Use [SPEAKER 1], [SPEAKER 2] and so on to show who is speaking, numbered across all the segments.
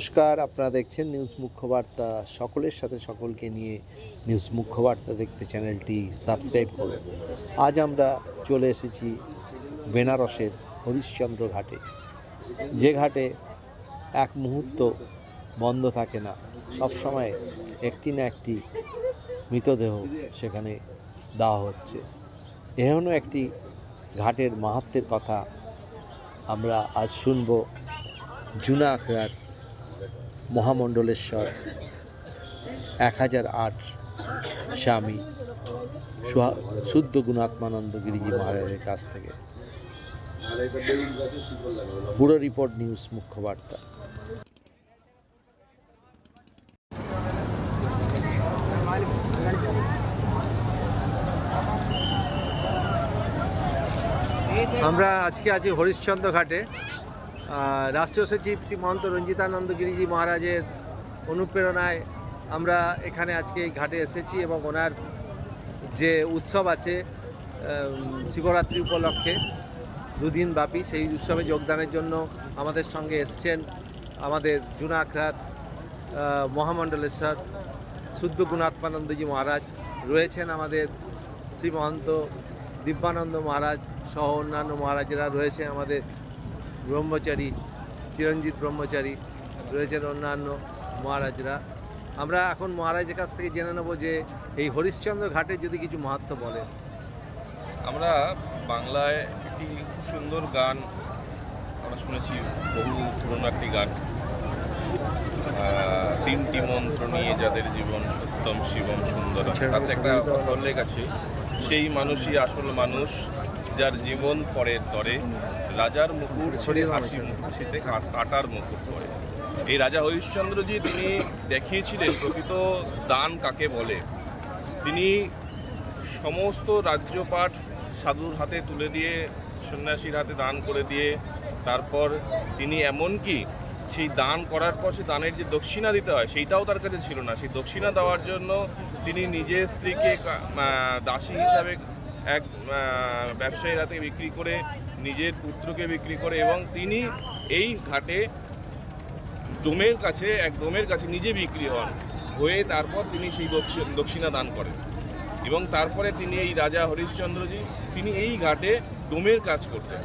[SPEAKER 1] নমস্কার, আপনারা দেখছেন নিউজ মুখ্যবার্তা। সকলের সাথে সকলকে নিয়ে নিউজ মুখ্যবার্তা দেখতে চ্যানেলটি সাবস্ক্রাইব করুন। আজ আমরা চলে এসেছি বেনারসের হরিশ্চন্দ্র ঘাটে। যে ঘাটে এক মুহূর্ত বন্ধ থাকে না, সবসময় একটি না একটি মৃতদেহ সেখানে দেওয়া হচ্ছে। এহেন একটি ঘাটের মাহাত্মের কথা আমরা আজ শুনব জুনা আখড়ার মহামণ্ডলেশ্বর, এক হাজার আট স্বামী শুদ্ধ গুণাত্মানন্দ গিরিজি মহারাজের কাছ থেকে। পুরো রিপোর্ট নিউজ মুখ্য বার্তা আমরা আজকে আছি হরিশ্চন্দ্র ঘাটে। রাষ্ট্রীয় সচিব শ্রী মহন্ত রঞ্জিতানন্দ গিরিজি মহারাজের অনুপ্রেরণায় আমরা এখানে আজকে এই ঘাটে এসেছি এবং ওনার যে উৎসব আছে শিবরাত্রি উপলক্ষে দুদিন ব্যাপী সেই উৎসবে যোগদানের জন্য আমাদের সঙ্গে এসছেন আমাদের জুনা আখড়ার আহ, মহামণ্ডলেশ্বর শুদ্ধ গুণাত্মানন্দজি মহারাজ রয়েছেন আমাদের শ্রী মহন্ত দিব্যানন্দ মহারাজ সহ অন্যান্য মহারাজেরা রয়েছে আমাদের ব্রহ্মচারী চিরঞ্জিত ব্রহ্মচারী রয়েছেন অন্যান্য মহারাজরা। আমরা এখন মহারাজের কাছ থেকে জেনে নেব যে এই হরিশ্চন্দ্র ঘাটের যদি কিছু মাহাত্ম বলেন।
[SPEAKER 2] আমরা বাংলায় একটি খুব সুন্দর গান আমরা শুনেছি বহু পুরনো একটি গান। তিনটি মন্ত্র নিয়ে যাদের জীবন সত্যম শিবম সুন্দর তাতে একটা উল্লেখ আছে। সেই মানুষই আসল মানুষ। যার জীবন পরের তরে রাজার মুকুট ছেড়ে হাসি হাসিতে কাটার মুকুট পরে। এই রাজা হরিশ্চন্দ্রজি তিনি দেখিয়েছিলেন প্রকৃত দান কাকে বলে? তিনি সমস্ত রাজ্যপাঠ সাধুর হাতে তুলে দিয়ে সন্ন্যাসীর হাতে দান করে দিয়ে তারপর তিনি এমনকি সেই দান করার পর সেই দানের যে দক্ষিণা দিতে হয় সেইটাও তার কাছে ছিল না। সেই দক্ষিণা দেওয়ার জন্য তিনি নিজের স্ত্রীকে দাসী হিসাবে এক ব্যবসায়ীর হাতে বিক্রি করে, নিজের পুত্রকে বিক্রি করে এবং তিনি এই ঘাটে ডোমের কাছে, এক ডোমের কাছে নিজে বিক্রি হন। হয়ে তারপর তিনি সেই দক্ষি- দক্ষিণা দান করেন। এবং তারপরে তিনি এই রাজা হরিশ্চন্দ্রজি, তিনি এই ঘাটে ডোমের কাজ করতেন।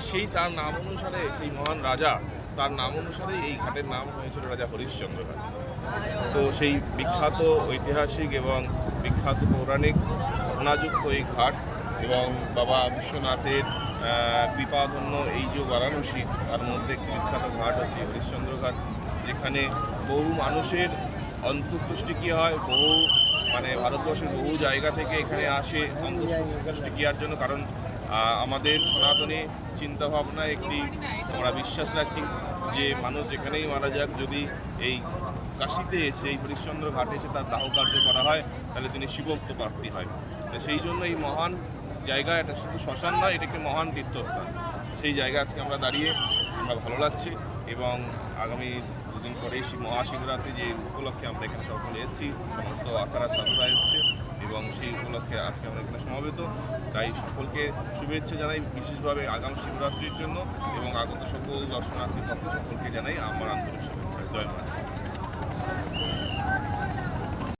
[SPEAKER 2] সেই তার নাম অনুসারে, সেই মহান রাজা, তার নাম অনুসারে এই ঘাটের নাম হয়েছিল রাজা হরিশ্চন্দ্র ঘাট তো সেই বিখ্যাত ঐতিহাসিক এবং বিখ্যাত পৌরাণিক ঘটনাযুক্ত এই ঘাট এবং বাবা বিশ্বনাথের কৃপাধন্য এই যে বারাণসী, তার মধ্যে একটি বিখ্যাত ঘাট হচ্ছে হরিশ্চন্দ্র ঘাট, যেখানে বহু মানুষের অন্তর্তুষ্টি কী হয়, বহু মানে ভারতবর্ষের বহু জায়গা থেকে এখানে আসে অন্তর্তুষ্টি কিয়ার জন্য। কারণ আমাদের সনাতনী চিন্তাভাবনা একটি আমরা বিশ্বাস রাখি যে মানুষ যেখানেই মারা যাক, যদি এই কাশিতে এসে এই হরিশ্চন্দ্র ঘাটে এসে তার দাহ কার্য করা হয়, তাহলে তিনি শিবত্ব প্রাপ্তি হয়। সেই জন্য এই মহান জায়গা, এটা শুধু শ্মশান নয়, এটা একটি মহান তীর্থস্থান। সেই জায়গা আজকে আমরা দাঁড়িয়ে আমরা ভালো লাগছে এবং আগামী দুদিন পরে শিব মহাশিবরাত্রি যে উপলক্ষে আমরা এখানে সকলে এসেছি, সমস্ত আকারা সাধুরা এসছে এবং সেই উপলক্ষে আজকে আমরা এখানে সমাবেত। তাই সকলকে শুভেচ্ছা জানাই, বিশেষভাবে আগাম শিবরাত্রির জন্য এবং আগত সকল দর্শনার্থীর পক্ষে সকলকে জানাই আমার আন্তরিক শুভেচ্ছা। জয় মা। 何?